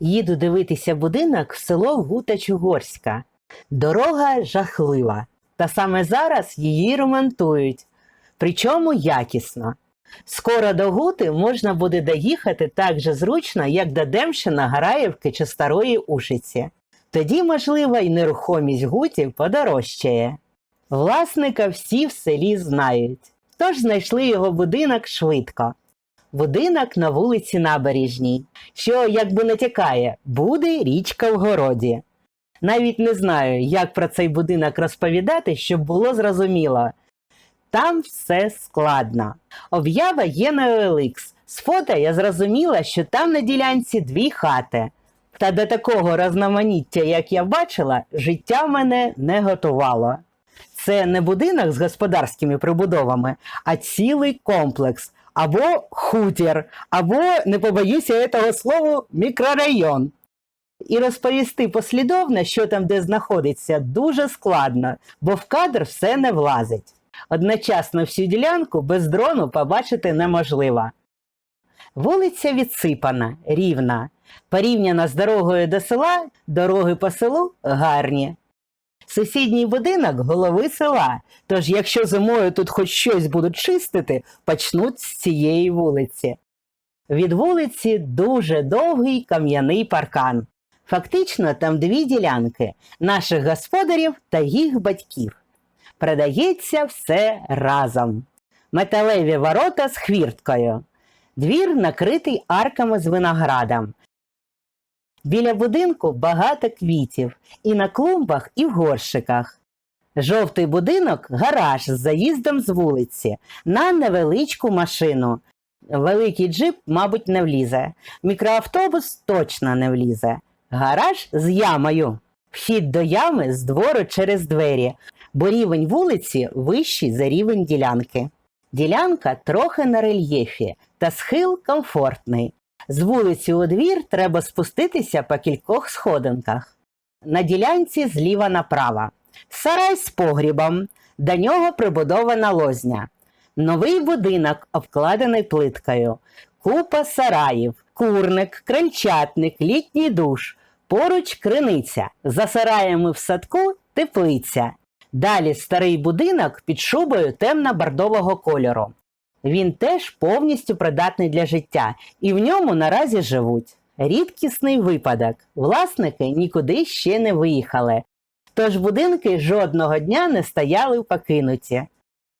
Їду дивитися будинок в село Гута-Чугорська. Дорога жахлива, та саме зараз її ремонтують, причому якісно. Скоро до Гути можна буде доїхати так же зручно, як до Демщина, Гараївки чи Старої Ушиці. Тоді, можливо, й нерухомість Гуті подорожчає. Власника всі в селі знають, тож знайшли його будинок швидко. Будинок на вулиці Набережній, що, якби натякає, буде річка в городі. Навіть не знаю, як про цей будинок розповідати, щоб було зрозуміло. Там все складно. Об'ява є на OLX. З фото я зрозуміла, що там на ділянці дві хати. Та до такого розноманіття, як я бачила, життя мене не готувало. Це не будинок з господарськими прибудовами, а цілий комплекс, або хутір, або, не побоюся цього слова, мікрорайон. І розповісти послідовно, що там де знаходиться, дуже складно, бо в кадр все не влазить. Одночасно всю ділянку без дрону побачити неможливо. Вулиця відсипана, рівна. Порівняно з дорогою до села, дороги по селу гарні. Сусідній будинок голови села, тож якщо зимою тут хоч щось будуть чистити, почнуть з цієї вулиці. Від вулиці дуже довгий кам'яний паркан. Фактично там дві ділянки наших господарів та їх батьків. Продається все разом. Металеві ворота з хвірткою. Двір накритий арками з виноградом. Біля будинку багато квітів і на клумбах, і в горщиках. Жовтий будинок гараж з заїздом з вулиці на невеличку машину. Великий джип, мабуть, не влізе. Мікроавтобус точно не влізе. Гараж з ямою. Вхід до ями з двору через двері, бо рівень вулиці вищий за рівень ділянки. Ділянка трохи на рельєфі, та схил комфортний. З вулиці у двір треба спуститися по кількох сходинках. На ділянці зліва направо. Сарай з погрібом, до нього прибудована лозня. Новий будинок обкладений плиткою, купа сараїв, курник, крильчатник, літній душ, поруч криниця, за сараями в садку теплиця. Далі старий будинок під шубою темно-бордового кольору. Він теж повністю придатний для життя, і в ньому наразі живуть. Рідкісний випадок. Власники нікуди ще не виїхали, тож будинки жодного дня не стояли покинуті.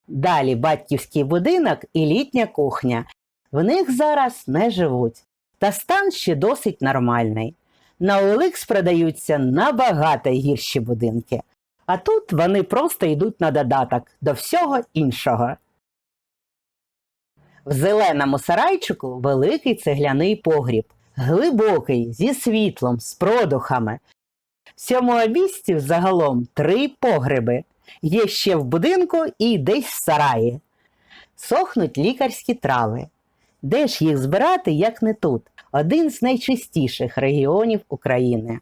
Далі батьківський будинок і літня кухня. В них зараз не живуть. Та стан ще досить нормальний. На OLX продаються набагато гірші будинки. А тут вони просто йдуть на додаток до всього іншого. В зеленому сарайчику великий цегляний погріб, глибокий, зі світлом, з продухами. В цьому обісті взагалом три погреби. Є ще в будинку і десь в сараї. Сохнуть лікарські трави. Де ж їх збирати, як не тут? Один з найчистіших регіонів України.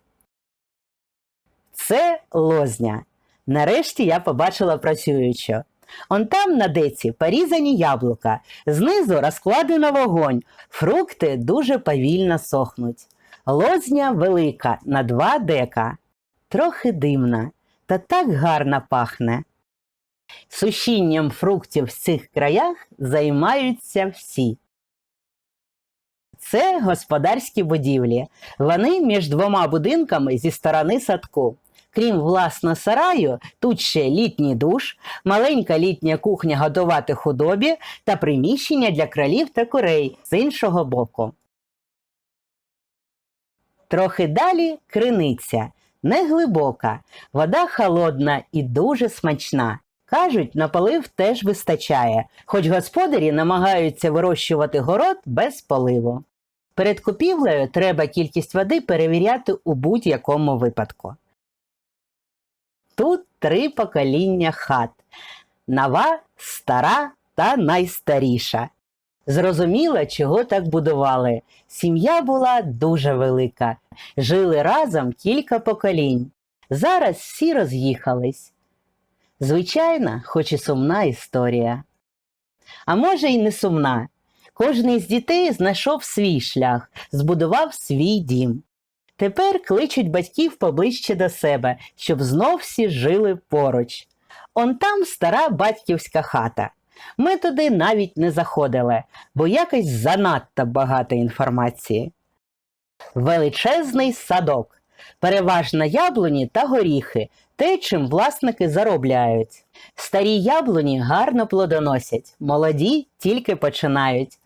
Це лозня. Нарешті я побачила працюючу. Он там на деці порізані яблука, знизу розкладено вогонь, фрукти дуже повільно сохнуть. Лозня велика на два дека, трохи димна, та так гарно пахне. Сушінням фруктів в цих краях займаються всі. Це господарські будівлі. Вони між двома будинками зі сторони садку. Крім власного сараю, тут ще літній душ, маленька літня кухня готувати худобі та приміщення для кролів та курей з іншого боку. Трохи далі криниця, не глибока, вода холодна і дуже смачна. Кажуть, на полив теж вистачає, хоч господарі намагаються вирощувати город без поливу. Перед купівлею треба кількість води перевіряти у будь-якому випадку. Тут три покоління хат нова, стара та найстаріша. Зрозуміло, чого так будували. Сім'я була дуже велика, жили разом кілька поколінь. Зараз всі роз'їхались. Звичайна, хоч і сумна історія. А може, й не сумна. Кожний з дітей знайшов свій шлях, збудував свій дім. Тепер кличуть батьків поближче до себе, щоб знов всі жили поруч. Он там стара батьківська хата. Ми туди навіть не заходили, бо якось занадто багато інформації. Величезний садок, переважно яблуні та горіхи, те, чим власники заробляють. Старі яблуні гарно плодоносять, молоді тільки починають.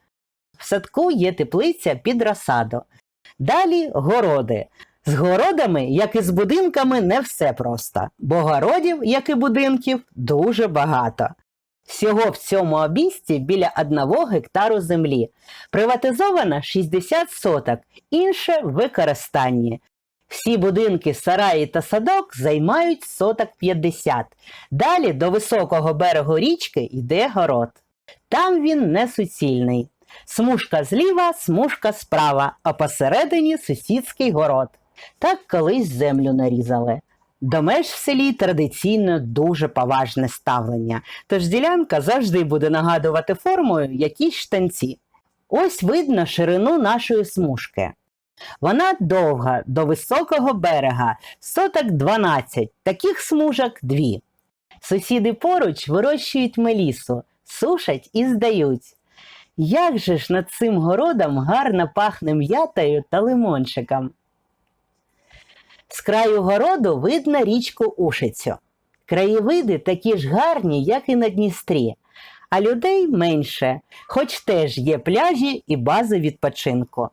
В садку є теплиця під розсаду. Далі городи. З городами, як і з будинками, не все просто, бо городів, як і будинків, дуже багато. Всього в цьому обійсті біля одного гектару землі. Приватизовано 60 соток, інше використанні. Всі будинки, сараї та садок займають соток 50. Далі до високого берегу річки йде город. Там він не суцільний. Смужка зліва, смужка справа, а посередині сусідський город. Так колись землю нарізали. До меж в селі традиційно дуже поважне ставлення, тож ділянка завжди буде нагадувати формою якісь штанці. Ось видно ширину нашої смужки. Вона довга до високого берега, соток 12, таких смужок дві. Сусіди поруч вирощують мелісу, сушать і здають. Як же ж над цим городом гарно пахне м'ятою та лимончиком. З краю городу видно річку Ушицю. Краєвиди такі ж гарні, як і на Дністрі, а людей менше, хоч теж є пляжі і бази відпочинку.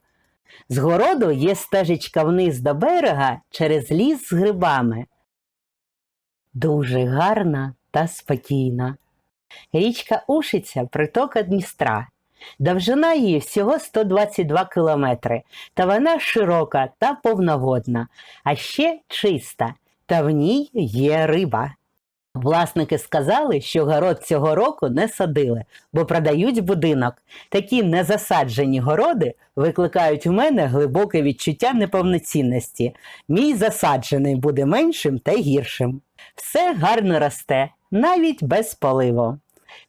З городу є стежечка вниз до берега через ліс з грибами. Дуже гарна та спокійна. Річка Ушиця притока Дністра. Довжина її всього 122 кілометри, та вона широка та повноводна, а ще чиста, та в ній є риба. Власники сказали, що город цього року не садили, бо продають будинок. Такі незасаджені городи викликають у мене глибоке відчуття неповноцінності. Мій засаджений буде меншим та гіршим. Все гарно росте, навіть без поливу.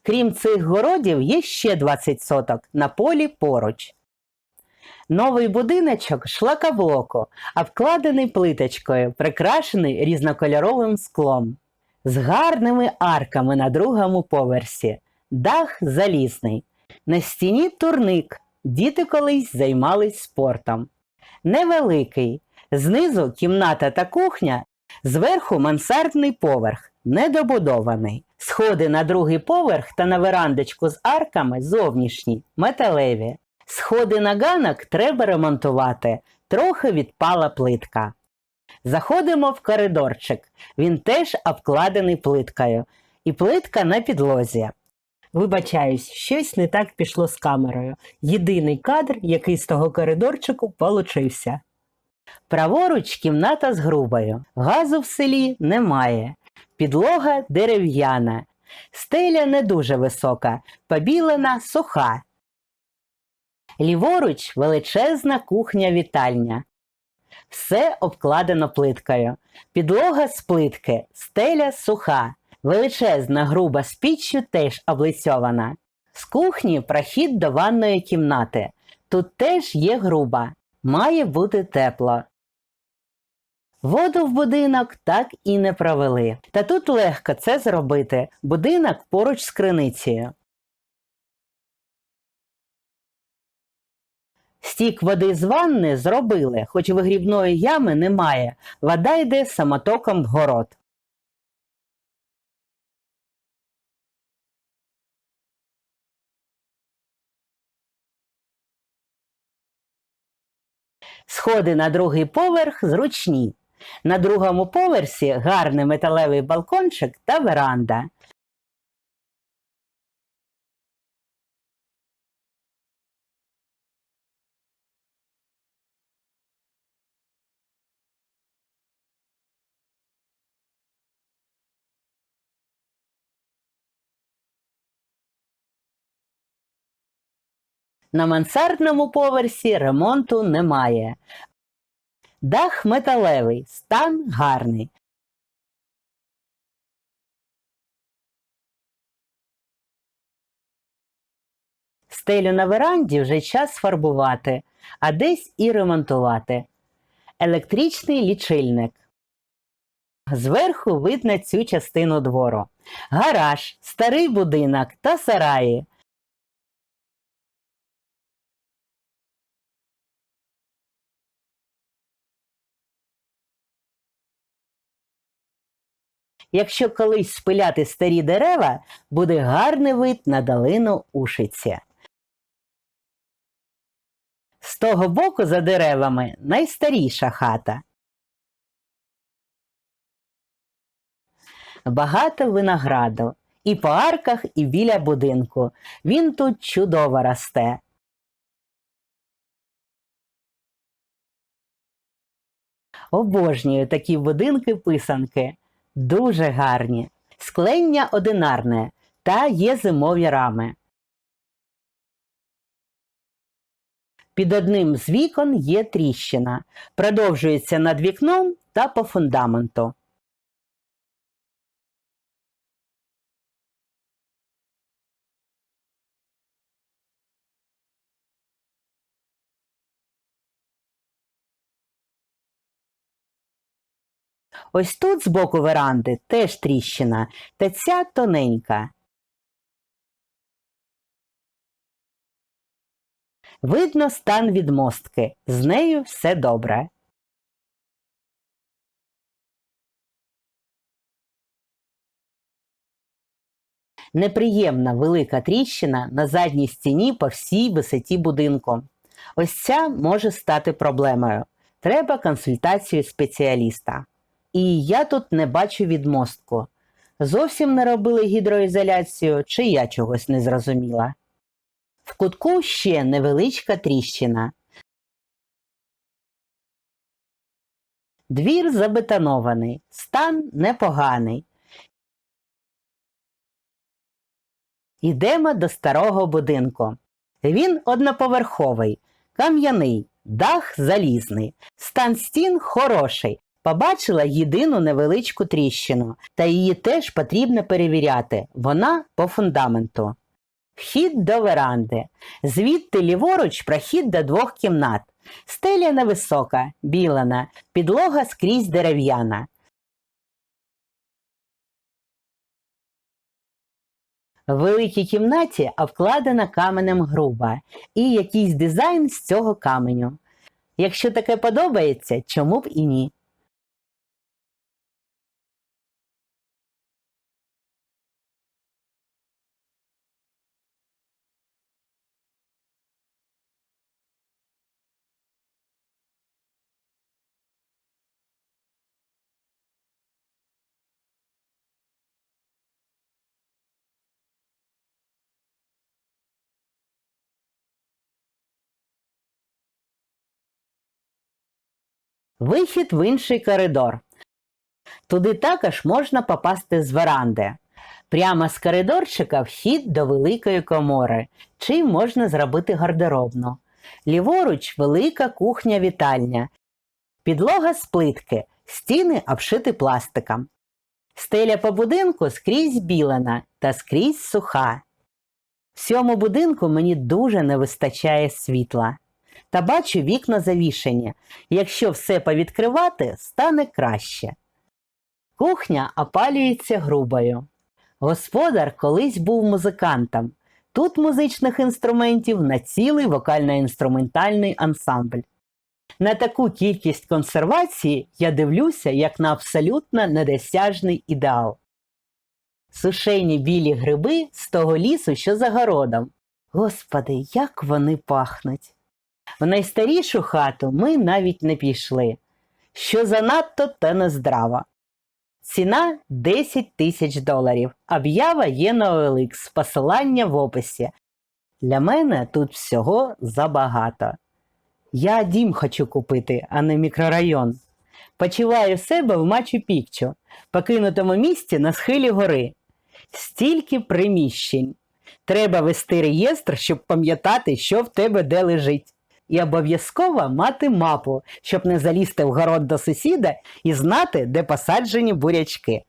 Крім цих городів, є ще 20 соток на полі поруч. Новий будиночок шлакоблоку, обкладений плиточкою, прикрашений різнокольоровим склом, з гарними арками на другому поверсі, дах залізний. На стіні турник. Діти колись займались спортом. Невеликий. Знизу кімната та кухня, зверху мансардний поверх, недобудований. Сходи на другий поверх та на верандочку з арками зовнішні, металеві. Сходи на ганок треба ремонтувати, трохи відпала плитка. Заходимо в коридорчик. Він теж обкладений плиткою, і плитка на підлозі. Вибачаюсь, щось не так пішло з камерою. Єдиний кадр, який з того коридорчику получився. Праворуч кімната з грубою. Газу в селі немає. Підлога дерев'яна. Стеля не дуже висока, побілена суха. Ліворуч величезна кухня-вітальня. Все обкладено плиткою. Підлога з плитки, стеля суха, величезна груба з піччю теж облицьована. З кухні прохід до ванної кімнати. Тут теж є груба, має бути тепло. Воду в будинок так і не провели. Та тут легко це зробити. Будинок поруч з криницею. Стік води з ванни зробили, хоч вигрібної ями немає. Вода йде самотоком в город. Сходи на другий поверх зручні. На другому поверсі гарний металевий балкончик та веранда. На мансардному поверсі ремонту немає. Дах металевий, стан гарний. Стелю на веранді вже час фарбувати, а десь і ремонтувати. електричний лічильник. Зверху видно цю частину двору. Гараж, старий будинок та сараї. Якщо колись спиляти старі дерева, буде гарний вид на долину Ушиці. З того боку за деревами найстаріша хата. Багато винограду. І по арках, і біля будинку. Він тут чудово росте. Обожнюю такі будинки-писанки. Дуже гарні. Склення одинарне та є зимові рами. Під одним з вікон є тріщина. Продовжується над вікном та по фундаменту. Ось тут збоку веранди теж тріщина, та ця тоненька. Видно стан відмостки. З нею все добре. Неприємна велика тріщина на задній стіні по всій висоті будинку. Ось ця може стати проблемою. Треба консультацію спеціаліста. І я тут не бачу відмостку. Зовсім не робили гідроізоляцію, чи я чогось не зрозуміла. В кутку ще невеличка тріщина. Двір забетонований, стан непоганий. Йдемо до старого будинку. Він одноповерховий, кам'яний, дах залізний, стан стін хороший. Побачила єдину невеличку тріщину, та її теж потрібно перевіряти. Вона по фундаменту. Вхід до веранди. Звідти ліворуч прохід до двох кімнат. Стеля невисока, білана, підлога скрізь дерев'яна. В великій кімнаті обкладена каменем груба і якийсь дизайн з цього каменю. Якщо таке подобається, чому б і ні? Вихід в інший коридор. Туди також можна попасти з веранди. Прямо з коридорчика вхід до великої комори, чи можна зробити гардеробну. Ліворуч велика кухня-вітальня. Підлога з плитки, стіни обшиті пластиком. Стеля по будинку скрізь білена та скрізь суха. В цьому будинку мені дуже не вистачає світла. Та бачу вікна завішені. Якщо все повідкривати, стане краще. Кухня опалюється грубою. Господар колись був музикантом. Тут музичних інструментів на цілий вокально-інструментальний ансамбль. На таку кількість консервації я дивлюся як на абсолютно недосяжний ідеал. Сушені білі гриби з того лісу, що за городом. Господи, як вони пахнуть! В найстарішу хату ми навіть не пішли, що занадто та нездраво. Ціна 10 тисяч доларів. Об'ява є на OLX, посилання в описі. Для мене тут всього забагато. Я дім хочу купити, а не мікрорайон. Почуваю себе в Мачу Пікчу, покинутому місті на схилі гори. Стільки приміщень. Треба вести реєстр, щоб пам'ятати, що в тебе де лежить. І обов'язково мати мапу, щоб не залізти в город до сусіда і знати, де посаджені бурячки.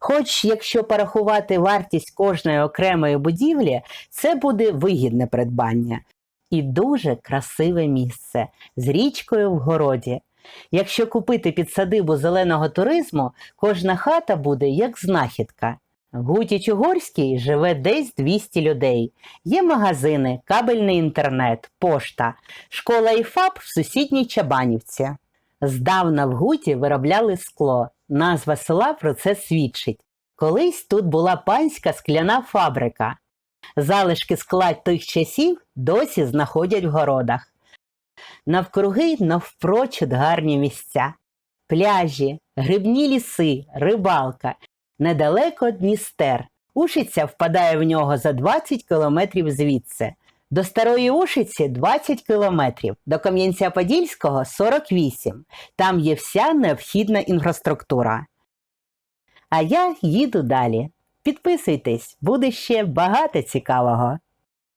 Хоч, якщо порахувати вартість кожної окремої будівлі, це буде вигідне придбання і дуже красиве місце з річкою в городі. Якщо купити під садибу зеленого туризму, кожна хата буде як знахідка. В Гуті Чугорській живе десь 200 людей. Є магазини, кабельний інтернет, пошта, школа і ФАП в сусідній Чабанівці. Здавна в Гуті виробляли скло. Назва села про це свідчить. Колись тут була панська скляна фабрика. Залишки скла тих часів досі знаходять в городах. Навкруги навпрочуд гарні місця. Пляжі, грибні ліси, рибалка. Недалеко Дністер. Ушиця впадає в нього за 20 кілометрів звідси. До Старої Ушиці 20 кілометрів, до Кам'янця-Подільського 48. Там є вся необхідна інфраструктура. А я їду далі. Підписуйтесь, буде ще багато цікавого.